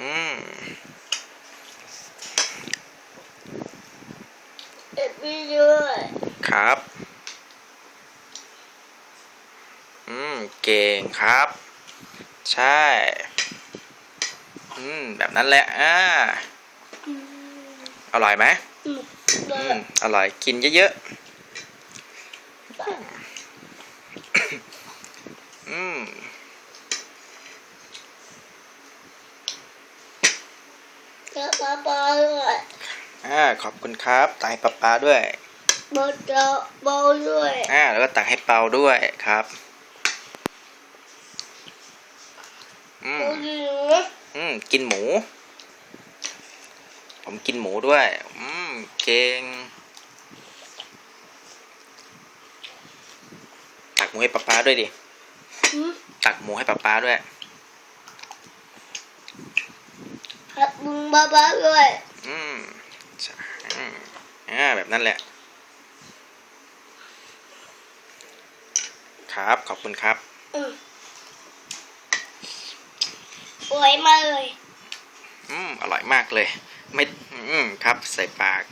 อืมเอ็ดวีด้วยครับ อืม เก่งครับ ใช่ อืม แบบนั้นแหละ อ่าอืมอร่อยไหมอืมอืม อร่อย กินเยอะๆ อืม แล้วป๊าป๊าด้วยอ่าขอบคุณครับ ตักให้ป๊าป๊าด้วยบอลเจ้าบอลด้วยอ่าแล้วก็ตักให้เปาด้วยครับอืมบอลหนูอืมกินหมู ผมกินหมูด้วย อืมเก่งตักหมูให้ป๊าป๊าด้วยดิอืมตักหมูให้ป๊าป๊าด้วย ครั บมึงป๊าป๊าด้วยอืมใช่อืมอ่าแบบนั้นแหละ ครับ ขอบคุณครับอืมสวยมากเลย อืม อร่อยมากเลย ไม่ อืม ครับ ใส่ปาก